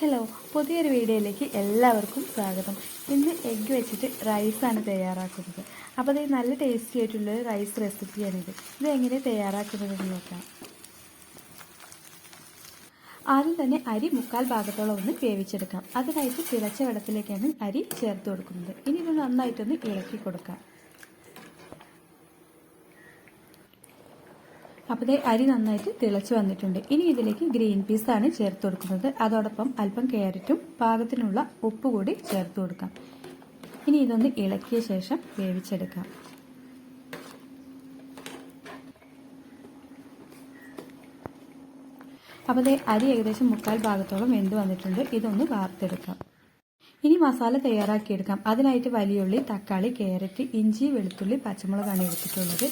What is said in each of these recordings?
Hello പുതിയൊരു വീഡിയോയിലേക്ക് എല്ലാവർക്കും സ്വാഗതം. ഇന്ന് എഗ്ഗ് വെച്ചിട്ട് റൈസാണ് തയ്യാറാക്കുന്നത്. അപ്പോൾ ഇത് നല്ല ടേസ്റ്റി ആയിട്ടുള്ളൊരു റൈസ് റെസിപ്പിയാണിത് ഇത് എങ്ങനെ തയ്യാറാക്കുന്നതെന്ന് നോക്കാം. ആദ്യം തന്നെ അരി മുക്കാൽ ഭാഗത്തോളം ഒന്ന് വേവിച്ചെടുക്കാം. അതിനായിട്ട് തിളച്ച വെള്ളത്തിലേക്കാണ് അരി ചേർത്ത് കൊടുക്കുന്നത്. ഇനി ഇത് നന്നായിട്ടൊന്ന് ഇളക്കി കൊടുക്കാം. അപ്പോൾ അരി നന്നായിട്ട് തിളച്ച് വന്നിട്ടുണ്ട്. ഇനി ഇതിലേക്ക് ഗ്രീൻ പീസ് ആണ് ചേർത്ത് കൊടുക്കുന്നത്. അതോടൊപ്പം അല്പം ക്യാരറ്റും പാകത്തിനുള്ള ഉപ്പ് കൂടി ചേർത്ത് കൊടുക്കാം. ഇനി ഇതൊന്ന് ഇളക്കിയ ശേഷം വേവിച്ചെടുക്കാം. അപ്പോൾ ദേ അരി ഏകദേശം മുക്കാൽ ഭാഗത്തോളം വെന്ത് വന്നിട്ടുണ്ട്. ഇതൊന്ന് വാർത്തെടുക്കാം. ഇനി മസാല തയ്യാറാക്കിയെടുക്കാം. അതിനായിട്ട് വലിയുള്ളി തക്കാളി ക്യാരറ്റ് ഇഞ്ചി വെളുത്തുള്ളി പച്ചമുളകാണ് എടുത്തിട്ടുള്ളത്.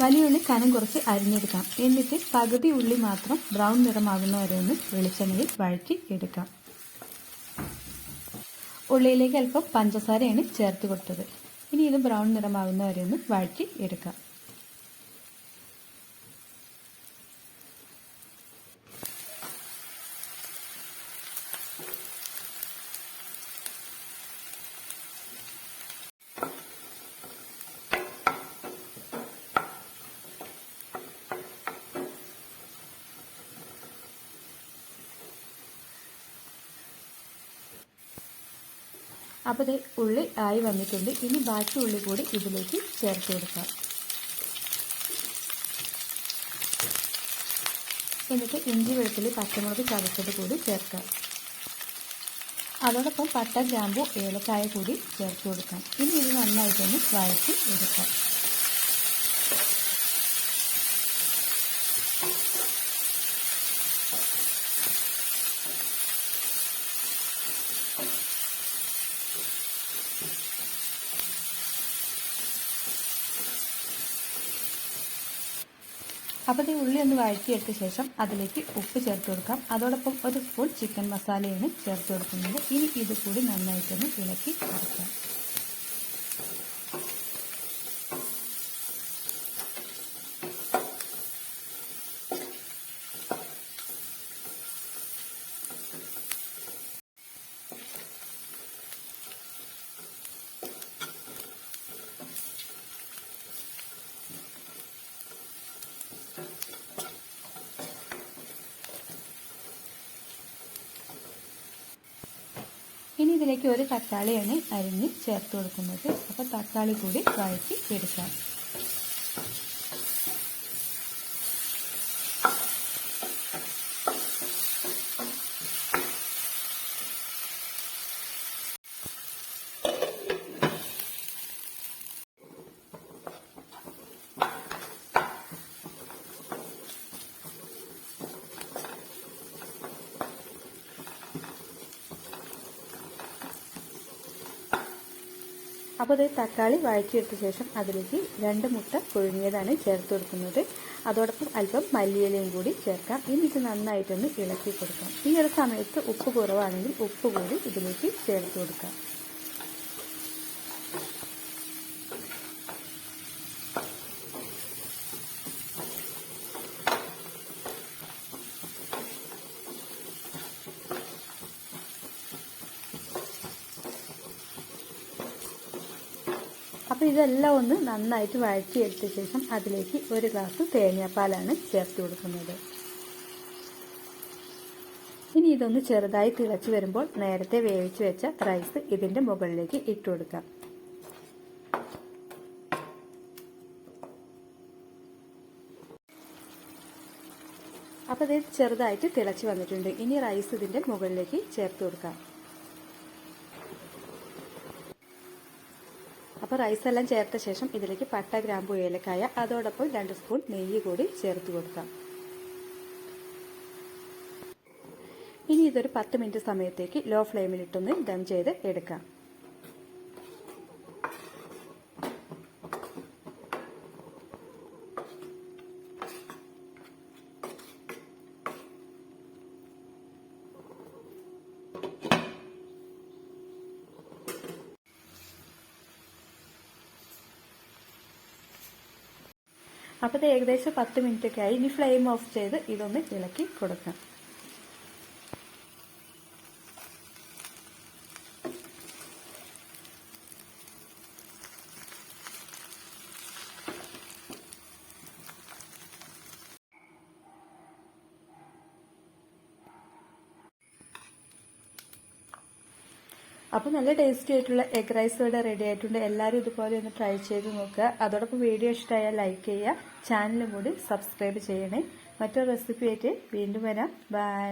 വലിയ ഉള്ളി കനം കുറച്ച് അരിഞ്ഞെടുക്കാം. എന്നിട്ട് പകുതി ഉള്ളി മാത്രം ബ്രൗൺ നിറമാകുന്ന വരെ ഒന്ന് വെളിച്ചെണ്ണയിൽ വഴറ്റി എടുക്കാം. ഉള്ളിയിലേക്ക് അല്പം പഞ്ചസാരയാണ് ചേർത്ത് കൊടുത്തത്. ഇനി ഇത് ബ്രൗൺ നിറമാകുന്ന വരെ ഒന്ന് വഴറ്റി എടുക്കാം. അപ്പോൾ ഇത് ഉള്ളി ആയി വന്നിട്ടുണ്ട്. ഇനി ബാക്കി ഉള്ളി കൂടി ഇതിലേക്ക് ചേർത്ത് കൊടുക്കാം. എന്നിട്ട് ഇഞ്ചി വെളുത്തുള്ളി പച്ചമുളക് ചതച്ചത് കൂടി ചേർക്കാം. അതോടൊപ്പം പട്ട ഗ്രാമ്പു ഏലക്കായ കൂടി ചേർത്ത് കൊടുക്കാം. ഇനി ഇത് നന്നായിട്ടൊന്ന് വഴറ്റി എടുക്കാം. അപ്പോൾ ഈ ഉള്ളി ഒന്ന് വഴറ്റിയെടുത്ത ശേഷം അതിലേക്ക് ഉപ്പ് ചേർത്ത് കൊടുക്കാം. അതോടൊപ്പം ഒരു സ്പൂൺ ചിക്കൻ മസാലയാണ് ചേർത്ത് കൊടുക്കുന്നത്. ഇനി ഇത് കൂടി നന്നായിട്ടൊന്ന് ഇളക്കി കൊടുക്കാം ഇനി ഇതിലേക്ക് ഒരു തക്കാളിയാണ് അരിഞ്ഞ് ചേർത്ത് കൊടുക്കുന്നത്. അപ്പോൾ തക്കാളി കൂടി വഴറ്റി എടുക്കാം. അപ്പോൾ ഇത് തക്കാളി വഴറ്റിയെടുത്ത ശേഷം അതിലേക്ക് രണ്ട് മുട്ട പുഴുങ്ങിയതാണ് ചേർത്ത് കൊടുക്കുന്നത്. അതോടൊപ്പം അല്പം മല്ലിയിലയും കൂടി ചേർക്കാം. എന്നിട്ട് നന്നായിട്ടൊന്ന് ഇളക്കി കൊടുക്കാം. ഈ ഒരു സമയത്ത് ഉപ്പ് കുറവാണെങ്കിൽ ഉപ്പ് കൂടി ഇതിലേക്ക് ചേർത്ത് കൊടുക്കാം. അപ്പോൾ ഇതെല്ലാം ഒന്ന് നന്നായിട്ട് വഴറ്റി എടുത്ത ശേഷം അതിലേക്ക് ഒരു ഗ്ലാസ് തേങ്ങാപ്പാലാണ് ചേർത്ത് കൊടുക്കുന്നത്. ഇനി ഇതൊന്ന് ചെറുതായി തിളച്ച് വരുമ്പോൾ നേരത്തെ വേവിച്ച് വെച്ച റൈസ് ഇതിന്റെ മുകളിലേക്ക് ഇട്ട് കൊടുക്കാം. അപ്പോൾ ഇത് ചെറുതായിട്ട് തിളച്ച് വന്നിട്ടുണ്ട്. ഇനി റൈസ് ഇതിന്റെ മുകളിലേക്ക് ചേർത്ത് കൊടുക്കാം. അപ്പോൾ റൈസ് എല്ലാം ചേർത്ത ശേഷം ഇതിലേക്ക് പട്ട ഗ്രാമ്പു ഏലക്കായ അതോടൊപ്പം രണ്ട് സ്പൂൺ നെയ്യ് കൂടി ചേർത്ത് കൊടുക്കാം. ഇനി ഇതൊരു പത്ത് മിനിറ്റ് സമയത്തേക്ക് ലോ ഫ്ലെയിമിലിട്ടൊന്ന് ദം ചെയ്ത് എടുക്കാം. അപ്പോൾ ഇത് ഏകദേശം പത്ത് മിനിറ്റൊക്കെ ആയി. ഇനി ഫ്ലെയിം ഓഫ് ചെയ്ത് ഇതൊന്ന് ഇളക്കി കൊടുക്കാം. അപ്പോൾ നല്ല ടേസ്റ്റി ആയിട്ടുള്ള എഗ് റൈസ് ഇവിടെ റെഡി ആയിട്ടുണ്ട്. എല്ലാവരും ഇതുപോലെ ഒന്ന് ട്രൈ ചെയ്ത് നോക്കുക. അതോടൊപ്പം വീഡിയോ ഇഷ്ടമായാൽ ലൈക്ക് ചെയ്യുക. ചാനലും കൂടി സബ്സ്ക്രൈബ് ചെയ്യണേ. മറ്റൊരു റെസിപ്പി ആയിട്ട് വീണ്ടും വരാം. ബൈ